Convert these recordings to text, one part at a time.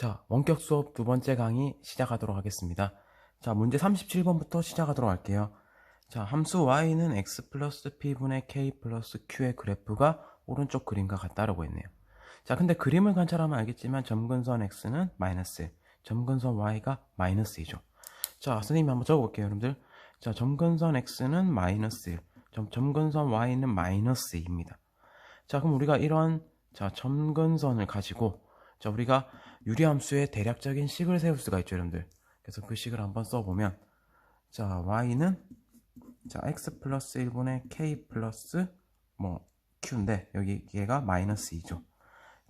자, 원격 수업 두 번째 강의 시작하도록 하겠습니다. 자, 문제 37번부터 시작하도록 할게요. 자, 함수 y는 x 플러스 p분의 k 플러스 q의 그래프가 오른쪽 그림과 같다라고 했네요. 자, 근데 그림을 관찰하면 알겠지만 점근선 x는 마이너스 1, 점근선 y가 마이너스 2죠. 자, 선생님이 한번 적어볼게요, 여러분들. 자, 점근선 x는 마이너스 1, 점, 점근선 y는 마이너스 2입니다. 자, 그럼 우리가 이런 자, 점근선을 가지고 자, 우리가 유리함수의 대략적인 식을 세울 수가 있죠, 여러분들. 그래서 그 식을 한번 써보면 자, y는 자, x 플러스 1분의 k 플러스 뭐 q인데 여기 얘가 마이너스 2죠.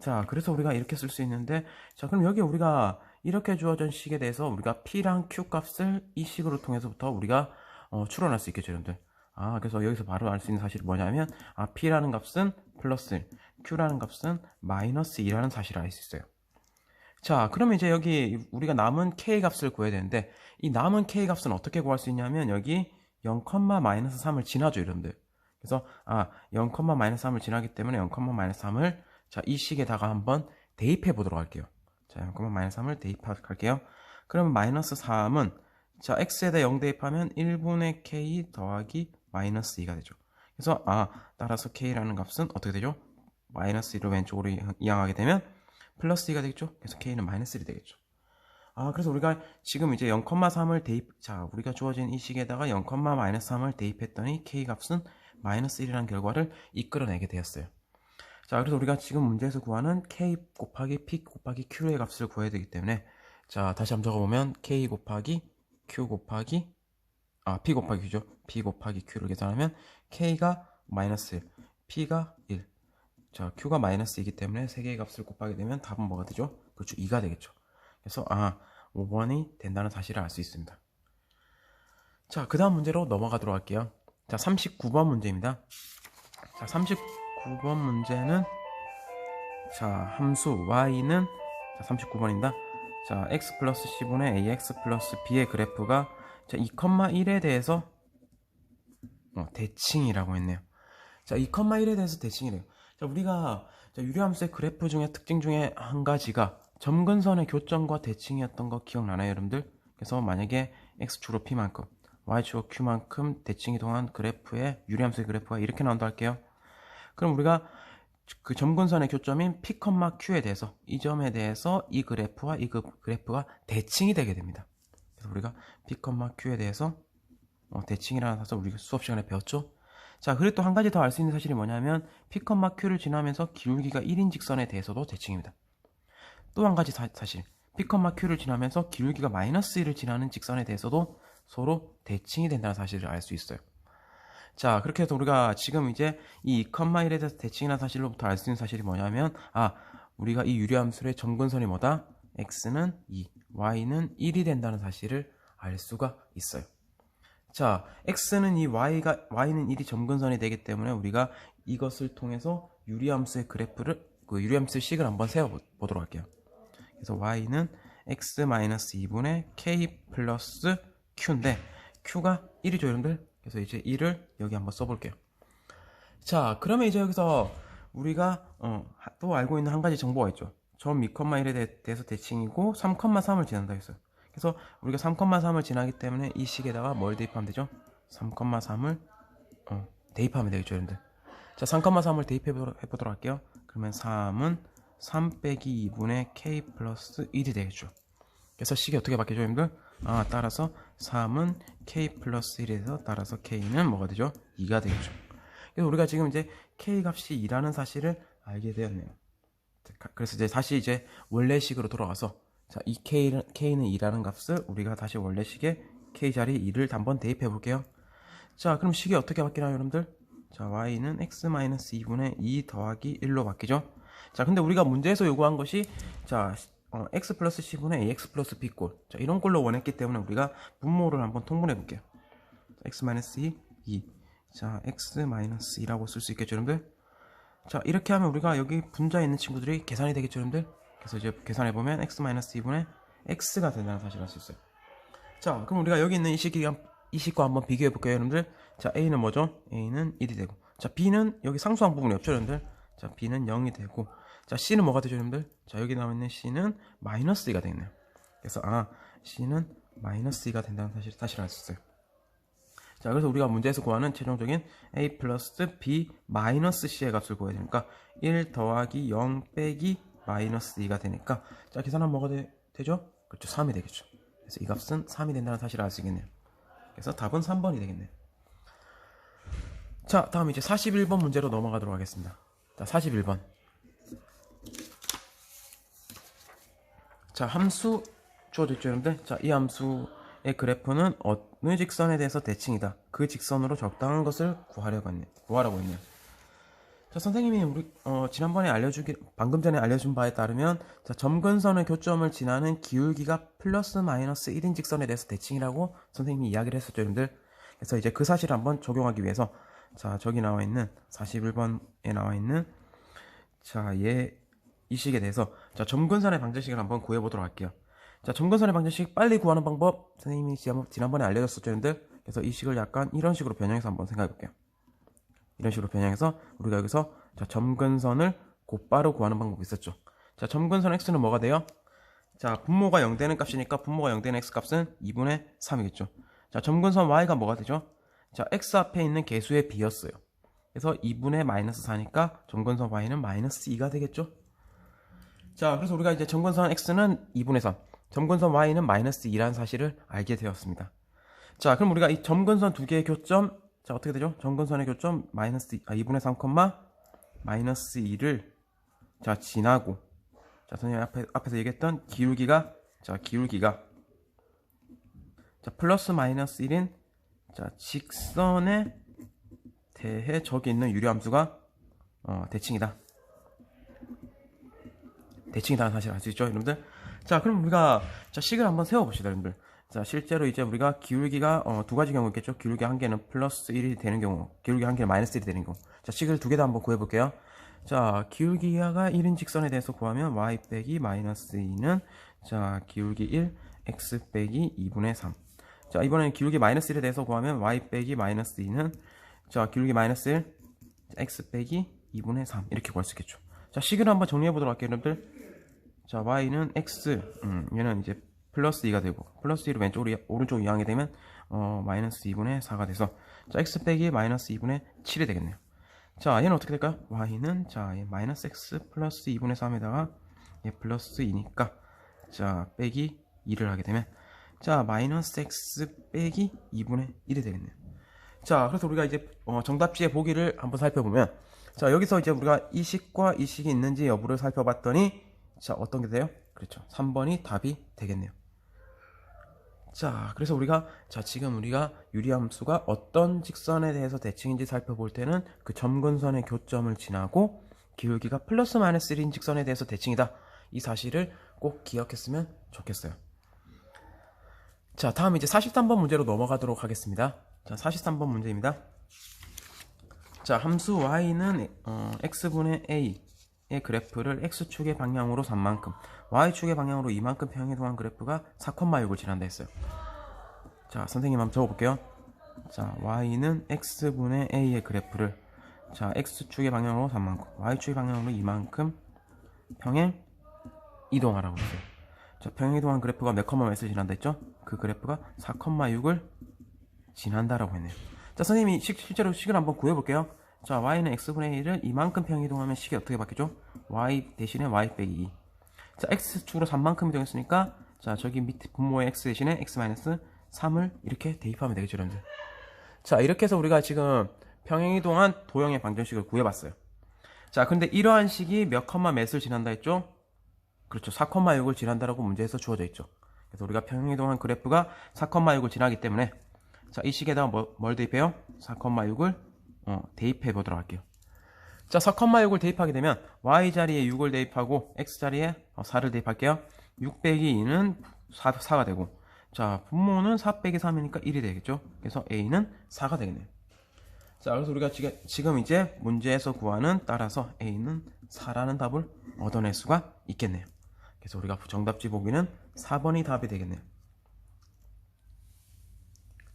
자, 그래서 우리가 이렇게 쓸 수 있는데 자, 그럼 여기 우리가 이렇게 주어진 식에 대해서 우리가 p랑 q 값을 이 식으로 통해서부터 우리가 어, 추론할 수 있겠죠, 여러분들. 아, 그래서 여기서 바로 알 수 있는 사실이 뭐냐면 아, p라는 값은 플러스 1, q라는 값은 마이너스 2라는 사실을 알 수 있어요. 자, 그러면 이제 여기 우리가 남은 k 값을 구해야 되는데 이 남은 k 값은 어떻게 구할 수 있냐면 여기 0, 마이너스 3을 지나죠, 여러분들. 그래서 아, 0, 마이너스 3을 지나기 때문에 0, 마이너스 3을 자, 이 식에다가 한번 대입해 보도록 할게요. 자, 0, 마이너스 3을 대입할게요. 그러면 마이너스 3은 자, x에다 0 대입하면 1분의 k 더하기 마이너스 2가 되죠. 그래서 아, 따라서 k라는 값은 어떻게 되죠? 마이너스 2를 왼쪽으로 이항하게 되면 플러스 2가 되겠죠? 그래서 k는 마이너스 1이 되겠죠. 아, 그래서 우리가 지금 이제 0,3을 대입, 자, 우리가 주어진 이 식에다가 0, 마이너스 3을 대입했더니 k 값은 마이너스 1이라는 결과를 이끌어내게 되었어요. 자, 그래서 우리가 지금 문제에서 구하는 k 곱하기 p 곱하기 q의 값을 구해야 되기 때문에 자, 다시 한번 적어보면 k 곱하기 q 곱하기 아, p 곱하기 q죠. p 곱하기 q를 계산하면 k가 마이너스 1, p가 1. 자, q가 마이너스 2이기 때문에 3개의 값을 곱하게 되면 답은 뭐가 되죠? 그렇죠. 2가 되겠죠. 그래서 아, 5번이 된다는 사실을 알 수 있습니다. 자, 그 다음 문제로 넘어가도록 할게요. 자, 39번 문제입니다. 자, 39번 문제는 자, 함수 y는 자, 39번입니다. 자, x 플러스 10분의 ax 플러스 b의 그래프가 자, 2,1에 대해서 어, 대칭이라고 했네요. 자, 2,1에 대해서 대칭이래요. 자, 우리가 자, 유리함수의 그래프 중에 특징 중에 한 가지가 점근선의 교점과 대칭이었던 거 기억나나요, 여러분들? 그래서 만약에 x축으로 p만큼, y축으로 q만큼 대칭 이 동한 그래프의 유리함수의 그래프가 이렇게 나온다 할게요. 그럼 우리가 그 점근선의 교점인 p, q에 대해서 이 점에 대해서 이 그래프와 이그 그래프가 대칭이 되게 됩니다. 그래서 우리가 p, q에 대해서 어, 대칭이라는 사실 우리 수업 시간에 배웠죠. 자, 그리고 또 한 가지 더 알 수 있는 사실이 뭐냐면 p, q를 지나면서 기울기가 1인 직선에 대해서도 대칭입니다. 또 한 가지 사, 실 p, q를 지나면서 기울기가 마이너스 1을 지나는 직선에 대해서도 서로 대칭이 된다는 사실을 알 수 있어요. 자, 그렇게 해서 우리가 지금 이제 이 2,1에 대해서 대칭이라는 사실로부터 알 수 있는 사실이 뭐냐면 아, 우리가 이 유리함수의 점근선이 뭐다? x는 2, y는 1이 된다는 사실을 알 수가 있어요. 자, x는 이 y가 y는 1이 점근선이 되기 때문에 우리가 이것을 통해서 유리함수의 그래프를 그 유리함수의 식을 한번 세워 보도록 할게요. 그래서 y는 x-2분의 k 플러스 q인데 q가 1이죠, 여러분들. 그래서 이제 1을 여기 한번 써 볼게요. 자, 그러면 이제 여기서 우리가 어, 또 알고 있는 한 가지 정보가 있죠. 점 2,1에 대해서 대칭이고 3,3을 지난다 했어요. 그래서 우리가 3,3을 지나기 때문에 이 식에다가 뭘 대입하면 되죠? 3,3을 어, 대입하면 되겠죠, 여러분들. 자, 3,3을 대입해 보도록 할게요. 그러면 3은 3 빼기 2분의 k 플러스 1이 되겠죠. 그래서 식이 어떻게 바뀌죠, 여러분들? 아, 따라서 3은 k 플러스 1에서 따라서 k는 뭐가 되죠? 2가 되겠죠. 그래서 우리가 지금 이제 k 값이 2라는 사실을 알게 되었네요. 그래서 이제 다시 이제 원래식으로 돌아가서 자, 이 K는, K는 2라는 값을 우리가 다시 원래 식에 K 자리 2를 한번 대입해 볼게요. 자, 그럼 식이 어떻게 바뀌나요, 여러분들? 자, Y는 X-2분의 2 더하기 1로 바뀌죠? 자, 근데 우리가 문제에서 요구한 것이, 자, 어, X 플러스 C분의 AX 플러스 B꼴. 자, 이런 꼴로 원했기 때문에 우리가 분모를 한번 통분해 볼게요. X-2, 2. 자, X-2라고 쓸 수 있겠죠, 여러분들? 자, 이렇게 하면 우리가 여기 분자에 있는 친구들이 계산이 되겠죠, 여러분들? 그래서 이제 계산해 보면 x-2분의 x가 된다는 사실을 알 수 있어요. 자, 그럼 우리가 여기 있는 이 식이 이 식과 한번 비교해 볼게요, 여러분들. 자, a는 뭐죠? a는 1이 되고, 자 b는 여기 상수항 부분이 없죠, 여러분들. 자 b는 0이 되고, 자, C는 뭐가 되죠, 여러분들? 자, 여기 나와 있는 C는 마이너스 2가 되겠네요. 그래서 아, C는 마이너스 2가 된다는 사실, 사실을 알 수 있어요. 자, 그래서 우리가 문제에서 구하는 최종적인 A 플러스 B 마이너스 C의 값을 구해야 되니까 1 더하기 0 빼기 마이너스 2가 되니까 자, 계산하면 뭐가 되, 되죠? 그렇죠. 3이 되겠죠. 그래서 이 값은 3이 된다는 사실을 알 수 있겠네요. 그래서 답은 3번이 되겠네요. 자, 다음 이제 41번 문제로 넘어가도록 하겠습니다. 자, 41번. 자, 함수 주어져 있죠, 여러분들? 자, 이 함수의 그래프는 어느 직선에 대해서 대칭이다. 그 직선으로 적당한 것을 구하려고 했네. 구하라고 했네요. 자, 선생님이 우리 어, 지난번에 알려주기 방금 전에 알려준 바에 따르면 자, 점근선의 교점을 지나는 기울기가 플러스 마이너스 1인 직선에 대해서 대칭이라고 선생님이 이야기를 했었죠, 여러분들. 그래서 이제 그 사실을 한번 적용하기 위해서 자, 저기 나와 있는 41번에 나와 있는 자, 얘 이 식에 대해서 자, 점근선의 방정식을 한번 구해 보도록 할게요. 자, 점근선의 방정식 빨리 구하는 방법 선생님이 지난- 지난번에 알려줬었죠, 여러분들. 그래서 이 식을 약간 이런 식으로 변형해서 한번 생각해 볼게요. 이런 식으로 변형해서 우리가 여기서 자, 점근선을 곧바로 구하는 방법이 있었죠. 자, 점근선 x는 뭐가 돼요? 자, 분모가 0 되는 값이니까 분모가 0 되는 x 값은 2분의 3이겠죠. 자, 점근선 y가 뭐가 되죠? 자, x 앞에 있는 개수의 b였어요. 그래서 2분의 마이너스 4니까 점근선 y는 마이너스 2가 되겠죠. 자, 그래서 우리가 이제 점근선 x는 2분의 3, 점근선 y는 마이너스 2라는 사실을 알게 되었습니다. 자, 그럼 우리가 이 점근선 두 개의 교점, 자, 어떻게 되죠? 점근선의 교점 마이너스 2, 아, 2분의 3, 마이너스 2를 자, 지나고 자, 선생님 앞에, 앞에서 얘기했던 기울기가 자, 기울기가 자, 플러스 마이너스 1인 자, 직선에 대해 저기 있는 유리함수가 어, 대칭이다. 대칭이라는 사실을 알수 있죠, 여러분들? 자, 그럼 우리가 자, 식을 한번 세워봅시다, 여러분들. 자, 실제로 이제 우리가 기울기가 어, 두 가지 경우 있겠죠. 기울기 한 개는 플러스 1이 되는 경우, 기울기 한 개는 마이너스 1이 되는 경우. 자, 식을 두 개 다 한번 구해볼게요. 자, 기울기가 1인 직선에 대해서 구하면 y 빼기 마이너스 2는 자, 기울기 1, x 빼기 2분의 3. 자, 이번에는 기울기 마이너스 1에 대해서 구하면 y 빼기 마이너스 2는 자, 기울기 마이너스 1, x 빼기 2분의 3. 이렇게 구할 수 있겠죠. 자, 식을 한번 정리해 보도록 할게요, 여러분들. 자, y는 x, 음, 얘는 이제 플러스 2가 되고, 플러스 2를 왼쪽으로, 오른쪽으로 이항하게 되면, 어, 마이너스 2분의 4가 돼서, 자, x 빼기 마이너스 2분의 7이 되겠네요. 자, 얘는 어떻게 될까요? y는, 자, 얘 마이너스 x 플러스 2분의 3에다가, 얘 플러스 2니까, 자, 빼기 2를 하게 되면, 자, 마이너스 x 빼기 2분의 1이 되겠네요. 자, 그래서 우리가 이제, 어, 정답지의 보기를 한번 살펴보면, 자, 여기서 이제 우리가 이 식과 이 식이 있는지 여부를 살펴봤더니, 자, 어떤 게 돼요? 그렇죠. 3번이 답이 되겠네요. 자, 그래서 우리가, 자, 지금 우리가 유리함수가 어떤 직선에 대해서 대칭인지 살펴볼 때는 그 점근선의 교점을 지나고 기울기가 플러스 마이너스 1인 직선에 대해서 대칭이다. 이 사실을 꼭 기억했으면 좋겠어요. 자, 다음 이제 43번 문제로 넘어가도록 하겠습니다. 자, 43번 문제입니다. 자, 함수 y는 어, x분의 a의 그래프를 x축의 방향으로 3만큼, y축의 방향으로 이만큼 평이동한 그래프가 4,6을 지난다 했어요. 자, 선생님 한번 적어볼게요. 자, y는 x분의 a의 그래프를 자, x축의 방향으로 3만큼, y축의 방향으로 이만큼 평행 이동하라고 했어요. 자, 평행 이동한 그래프가 몇 컴마 몇을 지난다 했죠? 그 그래프가 4,6을 지난다라고 했네요. 자, 선생님이 식, 실제로 식을 한번 구해볼게요. 자, y는 x분의 1을 이만큼 평 이동하면 식이 어떻게 바뀌죠? y 대신에 y 빼기 2. 자, x축으로 3만큼 이동했으니까, 자, 저기 밑에 분모의 x 대신에 x 마이너스 3을 이렇게 대입하면 되겠죠, 여러분들. 자, 이렇게 해서 우리가 지금 평행 이동한 도형의 방정식을 구해봤어요. 자, 근데 이러한 식이 몇 컴마 몇을 지난다 했죠? 그렇죠. 4,6을 지난다라고 문제에서 주어져 있죠. 그래서 우리가 평행 이동한 그래프가 4,6을 지나기 때문에 자, 이 식에다가 뭐, 뭘 대입해요? 4,6을 어, 대입해 보도록 할게요. 자, 4,6을 대입하게 되면 y 자리에 6을 대입하고 x 자리에 4를 대입할게요. 6 빼기 2는 4, 4가 되고 자, 분모는 4 빼기 3이니까 1이 되겠죠. 그래서 a는 4가 되겠네요. 자, 그래서 우리가 지금, 지금 이제 문제에서 구하는 따라서 a는 4라는 답을 얻어낼 수가 있겠네요. 그래서 우리가 정답지 보기는 4번이 답이 되겠네요.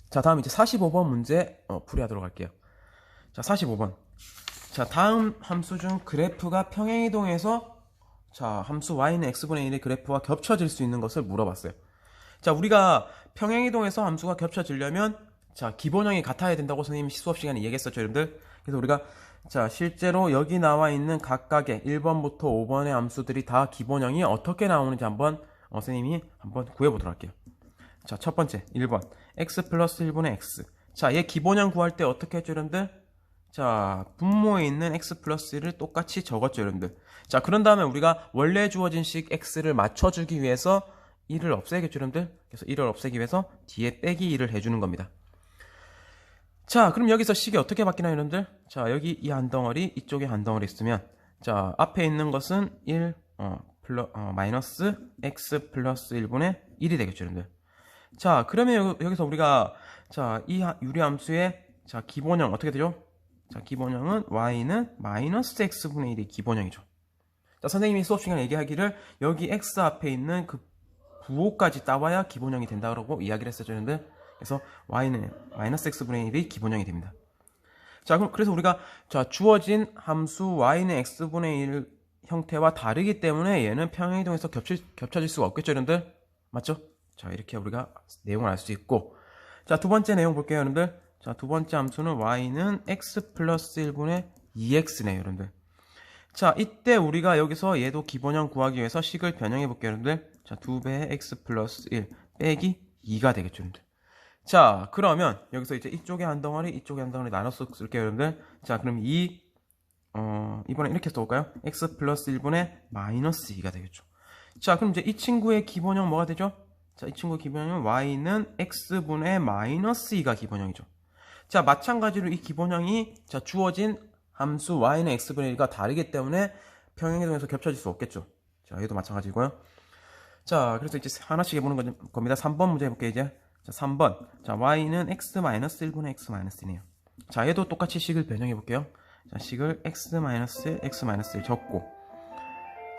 자, 다음 이제 45번 문제 어, 풀이하도록 할게요. 자, 45번. 자, 다음 함수 중 그래프가 평행이동해서 자, 함수 y는 x분의 1의 그래프와 겹쳐질 수 있는 것을 물어봤어요. 자, 우리가 평행이동에서 함수가 겹쳐지려면 자, 기본형이 같아야 된다고 선생님이 수업 시간에 얘기했었죠, 여러분들. 그래서 우리가 자, 실제로 여기 나와 있는 각각의 1번부터 5번의 함수들이 다 기본형이 어떻게 나오는지 한번 어, 선생님이 한번 구해보도록 할게요. 자, 첫 번째 1번 x 플러스 1분의 x. 자, 얘 기본형 구할 때 어떻게 했죠, 여러분들? 자, 분모에 있는 x 플러스 1을 똑같이 적었죠, 여러분들. 자, 그런 다음에 우리가 원래 주어진 식 x를 맞춰주기 위해서 1을 없애겠죠, 여러분들? 그래서 1을 없애기 위해서 뒤에 빼기 1을 해주는 겁니다. 자, 그럼 여기서 식이 어떻게 바뀌나요, 여러분들? 자, 여기 이 한 덩어리, 이쪽에 한 덩어리 있으면, 자, 앞에 있는 것은 1, 어, 플러, 어, 마이너스 x 플러스 1분의 1이 되겠죠, 여러분들. 자, 그러면 여- 여기서 우리가, 자, 이 하- 유리함수의, 자, 기본형 어떻게 되죠? 자, 기본형은 y는 마이너스 x분의 1이 기본형이죠. 자, 선생님이 수업 시간에 얘기하기를 여기 x 앞에 있는 그 부호까지 따와야 기본형이 된다고 이야기를 여러분들. 그래서 y는 마이너스 x분의 1이 기본형이 됩니다. 자, 그럼 그래서 우리가 자 주어진 함수 y는 x분의 1 형태와 다르기 때문에 얘는 평행이동에서 겹치, 겹쳐질 수가 없겠죠, 여러분들? 맞죠? 자, 이렇게 우리가 내용을 알 수 있고 자, 두 번째 내용 볼게요, 여러분들. 자, 두 번째 함수는 y는 x 플러스 1분의 2x네요, 여러분들. 자, 이때 우리가 여기서 얘도 기본형 구하기 위해서 식을 변형해 볼게요, 여러분들. 자, 2배의 x 플러스 1 빼기 2가 되겠죠, 여러분들. 자, 그러면 여기서 이제 이쪽에 한 덩어리, 이쪽에 한 덩어리 나눠서 쓸게요, 여러분들. 자, 그럼 이, 어, 이번에 이렇게 써볼까요? x 플러스 1분의 마이너스 2가 되겠죠. 자, 그럼 이제 이 친구의 기본형 뭐가 되죠? 자, 이 친구의 기본형은 y는 x분의 마이너스 2가 기본형이죠. 자, 마찬가지로 이 기본형이 자, 주어진 함수 y는 x분의 1과 다르기 때문에 평행이동에서 겹쳐질 수 없겠죠. 자, 얘도 마찬가지고요. 자, 그래서 이제 하나씩 해보는 거- 겁니다. 3번 문제 해볼게요, 이제. 자, 3번. 자, y는 x-1분의 x-1이네요. 자, 얘도 똑같이 식을 변형해 볼게요. 자, 식을 x-1, x-1 적고.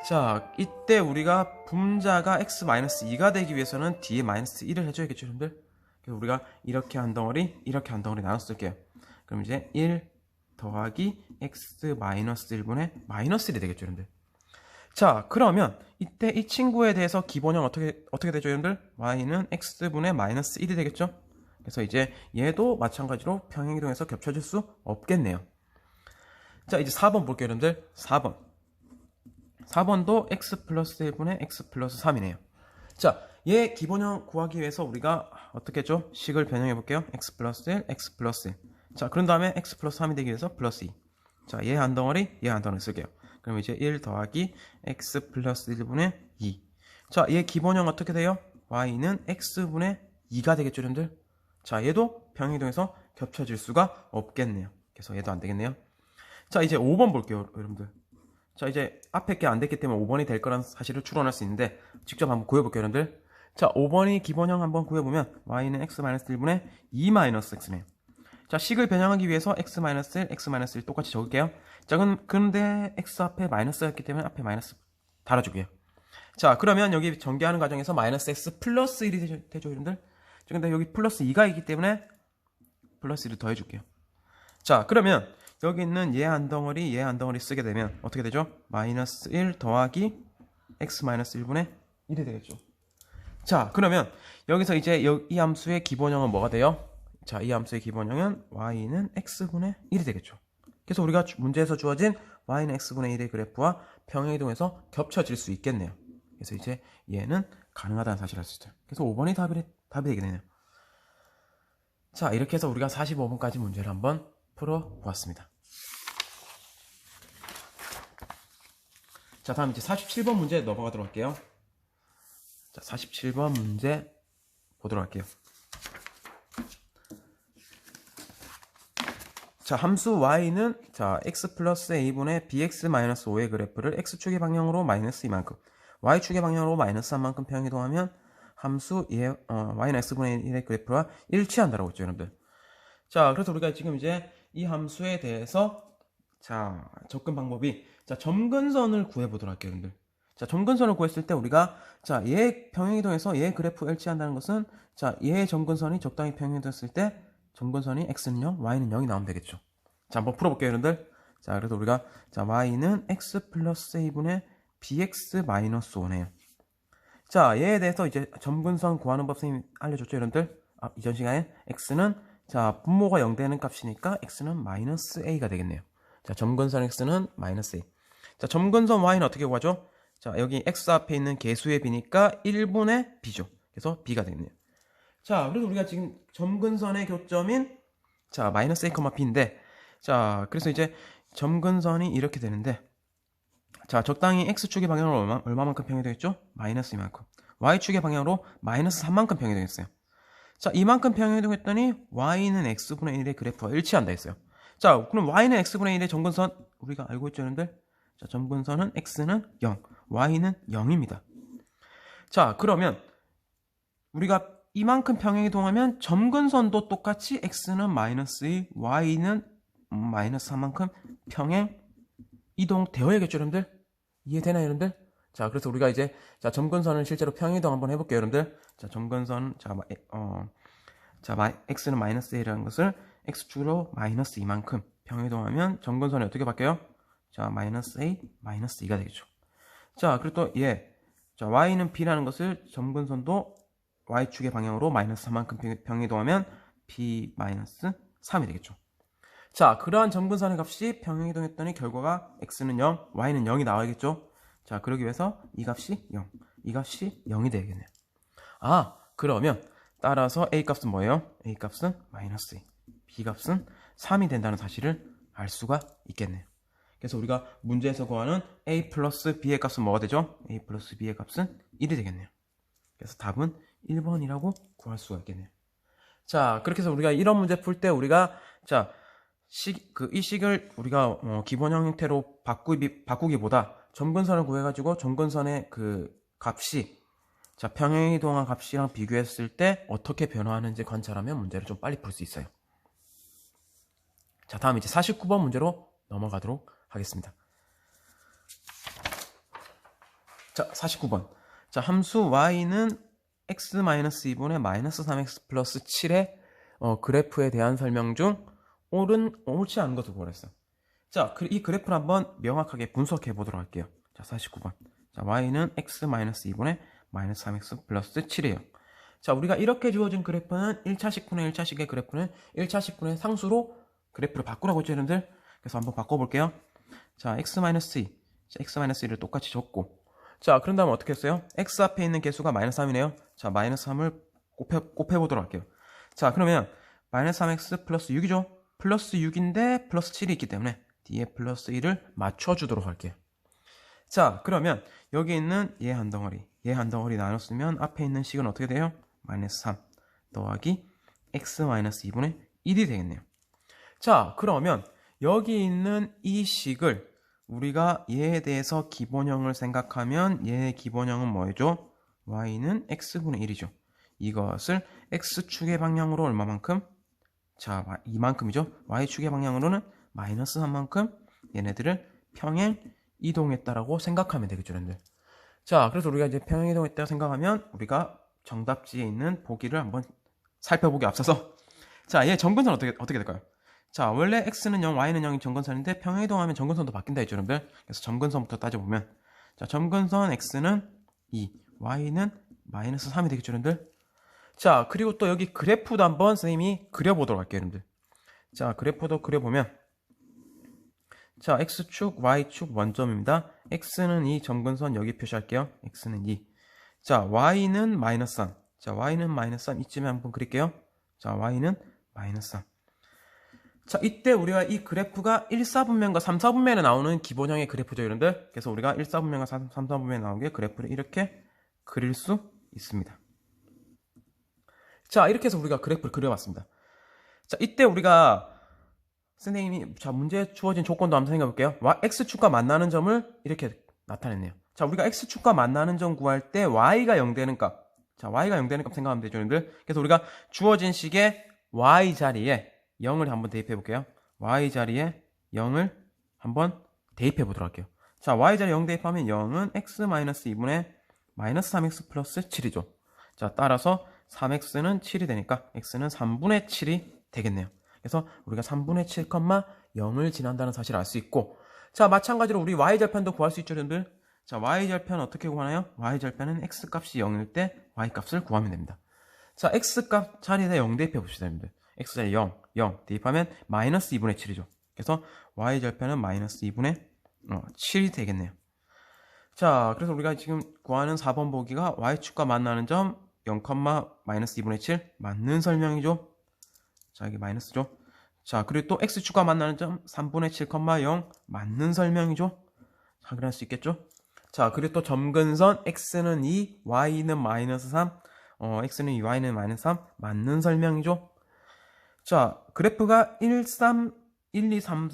자, 이때 우리가 분자가 x-2가 되기 위해서는 뒤에 마이너스 1을 해줘야겠죠, 여러분들? 그래서 우리가 이렇게 한 덩어리, 이렇게 한 덩어리 나눠 쓸게요. 그럼 이제 1 더하기 x-1분의 마이너스 1이 되겠죠, 여러분들? 자, 그러면 이때 이 친구에 대해서 기본형 어떻게 어떻게 되죠, 여러분들? y는 x분의 마이너스 1이 되겠죠? 그래서 이제 얘도 마찬가지로 평행이동에서 겹쳐질 수 없겠네요. 자, 이제 4번 볼게요, 여러분들. 4번. 4번도 x 플러스 1분의 x 플러스 3이네요. 자, 얘 기본형 구하기 위해서 우리가 어떻게 했죠? 식을 변형해 볼게요. x 플러스 1, x 플러스 1. 자, 그런 다음에 x 플러스 3이 되기 위해서 플러스 2. 자, 얘 한 덩어리, 얘 한 덩어리 쓸게요. 그럼 이제 1 더하기 x 플러스 1분의 2. 자, 얘 기본형 어떻게 돼요? y는 x분의 2가 되겠죠, 여러분들? 자, 얘도 평행이동에서 겹쳐질 수가 없겠네요. 그래서 얘도 안 되겠네요. 자, 이제 5번 볼게요, 여러분들. 자, 이제 앞에 게 안 됐기 때문에 5번이 될 거란 사실을 추론할 수 있는데 직접 한번 구해볼게요, 여러분들. 자, 5번이 기본형 한번 구해보면 y는 x-1분의 2-x네요. 자, 식을 변형하기 위해서 x-1, x-1 똑같이 적을게요. 자, 근데 x 앞에 마이너스가 있기 때문에 앞에 마이너스 달아주고요. 자, 그러면 여기 전개하는 과정에서 마이너스 x 플러스 1이 되죠, 여러분들? 자, 근데 여기 플러스 2가 있기 때문에 플러스 1을 더해줄게요. 자, 그러면 여기 있는 얘 한 덩어리, 얘 한 덩어리 쓰게 되면 어떻게 되죠? 마이너스 1 더하기 x 마이너스 1분의 1이 되겠죠. 자, 그러면 여기서 이제 여- 이 함수의 기본형은 뭐가 돼요? 자, 이 함수의 기본형은 y는 x분의 1이 되겠죠. 그래서 우리가 주- 문제에서 주어진 y는 x분의 1의 그래프와 평행이동에서 겹쳐질 수 있겠네요. 그래서 이제 얘는 가능하다는 사실을 알 수 있어요. 그래서 5번이 답이, 답이 되게 되네요. 자, 이렇게 해서 우리가 45번까지 문제를 한번 풀어보았습니다. 자, 다음 이제 47번 문제 넘어가도록 할게요. 자, 47번 문제 보도록 할게요. 자, 함수 y는 자, x 플러스 a분의 bx 마이너스 5의 그래프를 x축의 방향으로 마이너스 2만큼, y축의 방향으로 마이너스 3만큼 평행이동하면 함수 예, 어, y는 x분의 1의 그래프와 일치한다라고 했죠, 여러분들. 자, 그래서 우리가 지금 이제 이 함수에 대해서 자, 접근 방법이 자, 점근선을 구해 보도록 할게요, 여러분들. 자, 점근선을 구했을 때 우리가 자, 얘 평행이동에서 얘 그래프 일치한다는 것은 자, 얘 점근선이 적당히 평행이동했을 때 점근선이 x는 0, y는 0이 나오면 되겠죠. 자, 한번 풀어 볼게요, 여러분들. 자, 그래서 우리가 자, y는 x 플러스 a분의 bx-5네요. 자, 얘에 대해서 이제 점근선 구하는 법 선생님이 알려줬죠, 여러분들? 아, 이전 시간에 x는 자, 분모가 0 되는 값이니까 x는 마이너스 a가 되겠네요. 자, 점근선 x는 마이너스 a. 자, 점근선 y는 어떻게 구하죠? 자, 여기 x 앞에 있는 개수의 b니까 1분의 b죠. 그래서 b가 되겠네요. 자, 그래서 우리가 지금 점근선의 교점인 자, 마이너스 a, b인데 자, 그래서 이제 점근선이 이렇게 되는데 자, 적당히 x축의 방향으로 얼마, 얼마만큼 평이 되겠죠? 마이너스 이만큼. y축의 방향으로 마이너스 3만큼 평이 되겠어요. 자, 이만큼 평행이동했더니 y는 x분의 1의 그래프와 일치한다 했어요. 자, 그럼 y는 x분의 1의 점근선 우리가 알고 있죠, 여러분들? 자, 점근선은 x는 0, y는 0입니다. 자, 그러면 우리가 이만큼 평행이 동하면 점근선도 똑같이 x는 마이너스 2, y는 마이너스 3만큼 평행 이동되어 야겠죠, 여러분들? 이해되나요, 여러분들? 자, 그래서 우리가 이제 자 점근선을 실제로 평행 이동 한번 해볼게요, 여러분들. 자, 점근선 자, 어, 자, 마, x는 마이너스 1이라는 것을 x축으로 마이너스 2만큼 평행 이동하면 점근선이 어떻게 바뀌어요? 자, 마이너스 a, 마이너스 2가 되겠죠. 자, 그리고 또 얘, 자, y는 b라는 것을 점근선도 y축의 방향으로 마이너스 3만큼 평- 평행이동하면 b 마이너스 3이 되겠죠. 자, 그러한 점근선의 값이 평행이동했더니 결과가 x는 0, y는 0이 나와야겠죠. 자, 그러기 위해서 이 값이 0, 이 값이 0이 되겠네요. 아, 그러면 따라서 a 값은 뭐예요? a 값은 마이너스 2, b 값은 3이 된다는 사실을 알 수가 있겠네요. 그래서 우리가 문제에서 구하는 a 플러스 b의 값은 뭐가 되죠? a 플러스 b의 값은 1이 되겠네요. 그래서 답은 1번이라고 구할 수가 있겠네요. 자, 그렇게 해서 우리가 이런 문제 풀 때 우리가 자, 식, 그, 이 식을 우리가 어, 기본 형태로 바꾸기, 바꾸기보다 점근선을 구해가지고 점근선의 그 값이 자, 평행이동한 값이랑 비교했을 때 어떻게 변화하는지 관찰하면 문제를 좀 빨리 풀 수 있어요. 자, 다음 이제 49번 문제로 넘어가도록 하겠습니다. 자, 49번. 자, 함수 y는 x-2분의 마이너스 3x 플러스 7의 어, 그래프에 대한 설명 중 옳은, 옳지 않은 것을 구하랬어. 자, 그- 이 그래프를 한번 명확하게 분석해 보도록 할게요. 자, 49번. 자, y는 x-2분의 마이너스 3x 플러스 7이에요. 자, 우리가 이렇게 주어진 그래프는 1차식 분의 1차식의 그래프는 1차식 분의 상수로 그래프를 바꾸라고 했죠, 여러분들? 그래서 한번 바꿔볼게요. 자, x-2. 자, x-2를 똑같이 줬고. 자, 그런 다음에 어떻게 했어요? x 앞에 있는 개수가 마이너스 3이네요. 자, 마이너스 3을 곱해, 곱해보도록 할게요. 자, 그러면 마이너스 3x 플러스 6이죠? 플러스 6인데 플러스 7이 있기 때문에 뒤에 플러스 1을 맞춰주도록 할게요. 자, 그러면 여기 있는 얘 한 덩어리, 얘 한 덩어리 나눴으면 앞에 있는 식은 어떻게 돼요? 마이너스 3 더하기 x 마이너스 2분의 1이 되겠네요. 자, 그러면 여기 있는 이 식을 우리가 얘에 대해서 기본형을 생각하면 얘의 기본형은 뭐죠? y는 x분의 1이죠. 이것을 x축의 방향으로 얼마만큼? 자, 마- 이만큼이죠. y축의 방향으로는 마이너스 3만큼 얘네들을 평행 이동했다라고 생각하면 되겠죠, 여러분들. 자, 그래서 우리가 이제 평행 이동했다고 생각하면 우리가 정답지에 있는 보기를 한번 살펴보기 앞서서 자, 얘 정근선 어떻게 어떻게 될까요? 자, 원래 x는 0, y는 0인 정근선인데 평행 이동하면 정근선도 바뀐다 했죠, 여러분들. 그래서 정근선부터 따져보면 자, 정근선 x는 2, y는 마이너스 3이 되겠죠, 여러분들. 자, 그리고 또 여기 그래프도 한번 선생님이 그려보도록 할게요, 여러분들. 자, 그래프도 그려보면 자, x축, y축 원점입니다. x는 이 점근선 여기 표시할게요. x는 2. 자, y는 마이너스 3. 자, y는 마이너스 3. 이쯤에 한번 그릴게요. 자, y는 마이너스 3. 자, 이때 우리가 이 그래프가 1, 4분면과 3, 4분면에 나오는 기본형의 그래프죠, 여러분들. 그래서 우리가 1, 4분면과 3, 4분면에 나오게 그래프를 이렇게 그릴 수 있습니다. 자, 이렇게 해서 우리가 그래프를 그려봤습니다. 자, 이때 우리가 선생님이 자 문제에 주어진 조건도 한번 생각해 볼게요. x축과 만나는 점을 이렇게 나타냈네요. 자 우리가 x축과 만나는 점 구할 때 y가 0 되는 값. 자 y가 0 되는 값 생각하면 되죠, 여러분들. 그래서 우리가 주어진 식의 y 자리에 0을 한번 대입해 볼게요. y 자리에 0을 한번 대입해 보도록 할게요. 자 y 자리에 0 대입하면 0은 x-2분의 마이너스 3x 플러스 7이죠. 자 따라서 3x는 7이 되니까 x는 3분의 7이 되겠네요. 그래서 우리가 3분의 7, 0을 지난다는 사실을 알 수 있고 자 마찬가지로 우리 y절편도 구할 수 있죠 여러분들 자, y절편 어떻게 구하나요? y절편은 x값이 0일 때 y값을 구하면 됩니다. 자, x값 자리에 0 대입해 봅시다, 여러분들. X자리 0, 0 대입하면 마이너스 2분의 7이죠. 그래서 y절편은 마이너스 2분의 7이 되겠네요. 자, 그래서 우리가 지금 구하는 4번 보기가 y축과 만나는 점 0, 마이너스 2분의 7 맞는 설명이죠. 자, 여기 마이너스죠. 자, 그리고 또 x축과 만나는 점 3분의 7, 0 맞는 설명이죠. 확인할 수 있겠죠? 자, 그리고 또 점근선 x는 2, y는 마이너스 3, 어, x는 2, y는 마이너스 3 맞는 설명이죠. 자, 그래프가 1, 3, 1, 2, 3,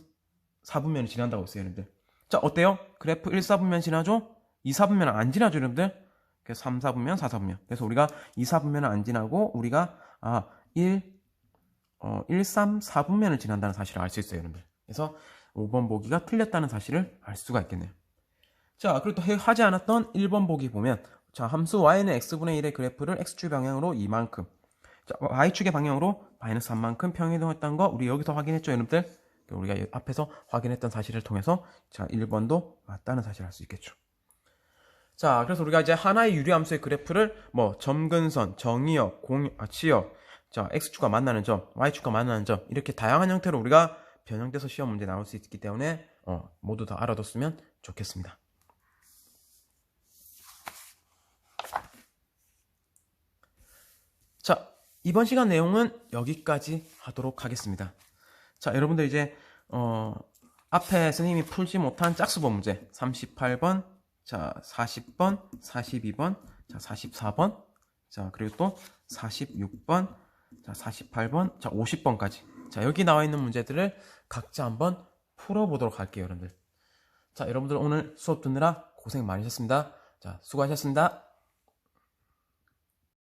4분면을 지난다고 했어요, 여러분들. 자, 어때요? 그래프 1, 4분면 지나죠? 2, 4분면 안 지나죠, 여러분들? 그래서 3, 4분면, 4, 4분면. 그래서 우리가 2, 4분면은 안 지나고 우리가 아, 1, 어, 1, 3, 4분면을 지난다는 사실을 알 수 있어요, 여러분들. 그래서 5번 보기가 틀렸다는 사실을 알 수가 있겠네요. 자, 그리고 또 해- 하지 않았던 1번 보기 보면 자, 함수 y는 x분의 1의 그래프를 x축 방향으로 이만큼 자, y축의 방향으로 마이너스 3만큼 평이동했다는 거 우리 여기서 확인했죠, 여러분들? 우리가 이 앞에서 확인했던 사실을 통해서 자, 1번도 맞다는 사실을 알 수 있겠죠. 자, 그래서 우리가 이제 하나의 유리함수의 그래프를 뭐 점근선, 정의역, 공, 아, 치역, 자, x축과 만나는 점, y축과 만나는 점 이렇게 다양한 형태로 우리가 변형돼서 시험 문제 나올 수 있기 때문에 어, 모두 다 알아뒀으면 좋겠습니다. 자, 이번 시간 내용은 여기까지 하도록 하겠습니다. 자, 여러분들 이제 어, 앞에 선생님이 풀지 못한 짝수법 문제 38번, 자, 40번, 42번, 자, 44번, 자, 그리고 또 46번, 자, 48번, 자, 50번까지. 자, 여기 나와 있는 문제들을 각자 한번 풀어보도록 할게요, 여러분들. 자, 여러분들 오늘 수업 듣느라 고생 많으셨습니다. 자, 수고하셨습니다.